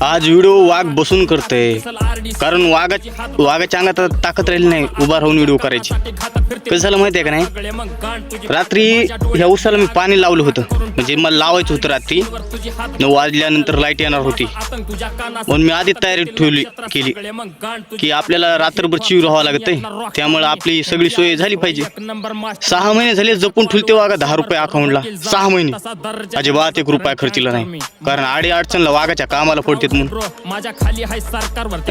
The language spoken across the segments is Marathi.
आज व्हिडिओ वाघ बसून करतोय. कारण वाघा वाघाच्या अंगात ताकद राहिली नाही उभा राहून व्हिडिओ करायची. कसं झालं माहिती आहे का नाही? रात्री ह्या उसाला मी पाणी लावलं होतं. म्हणजे मला लावायचं होतं रात्री. नऊ वाजल्यानंतर लाइट येणार होती. म्हणून मी आधी तयारी ठेवली केली की आपल्याला रात्रभर चिव राहावं आहे. त्यामुळे आपली सगळी सोय झाली पाहिजे. सहा महिने झाले जपून ठेवते वाघा दहा रुपये अकाउंटला सहा महिने. अजिबात एक रुपया खर्चीला नाही. कारण आडे अडचणला वाघाच्या कामाला पडतेत म्हणून.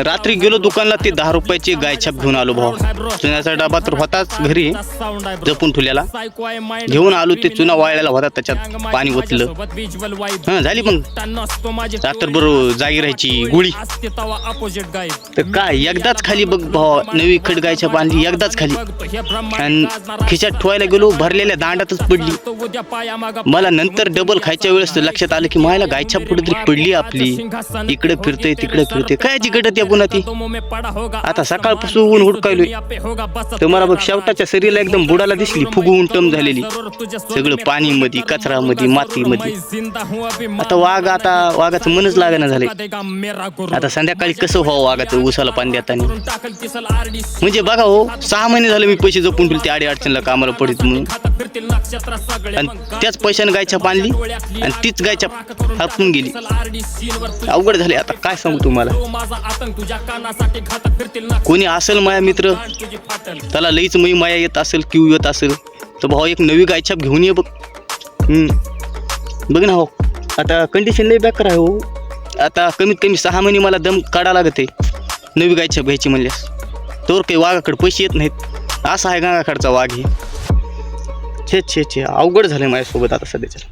रात्री गेलो दुकानला ते दहा रुपयाची गायछाप घेऊन आलो भाऊ. चुन्याचा डबा तर होताच घरी. जपून ठेवलेला. घेऊन आलो ते चुना वाळलेला होता त्याच्यात. पाणी ओतलं. हा झाली मग. रात्रभर जागी राहायची गुळी तर काय एकदाच खाली बघ भाऊ नवी खड गायछाप बांधली एकदाच खाली. आणि खिशात ठेवायला गेलो भरलेल्या दांडातच पडली. मला नंतर डबल खायच्या वेळेस तर लक्षात आलं की मायला गायछाप कुठेतरी पडली आपली. इकडे फिरते तिकडे फिरते काय जिकडत या पुन्हा ती आता सकाळपासून ऊन हुडकायलोय तर मला बघ शेवटाच्या शरीराला एकदम बुडाला दिसली फुगवून टम झालेली. सगळं पाणी मध्ये कचरा मध्ये माती मध्ये आता वाघ आता वाघाचं मनच लागणं झालंय. आता संध्याकाळी कसं व्हावं वाघाचं उसाला पाणी देताना? म्हणजे बघा हो सहा महिने झाले मी पैसे जपून ठेवले ते आडी अडचणला कामाला पडत म्हणून. आणि त्याच पैशाने गायच्या पाणली आणि तीच गायच्या हापून गेली. अवघड झाले आता काय सांगू तुम्हाला? कोणी असेल माया मित्र त्याला लईच मी माया येत असेल किव येत असेल तर भाऊ एक नवी गायछाप घेऊन ये बघ. हम्म. बघ ना हो आता कंडिशन लई बेकार आहे हो. आता कमीत कमी सहा महिने मला दम काढा लागत आहे नवी गायच्या घ्यायची म्हणल्यास. तोवर काही वाघाकडे पैसे येत नाहीत. असा आहे गंगाकडचा वाघ हे. छे छे छे अवघड झालं माझ्यासोबत आता सध्याच्या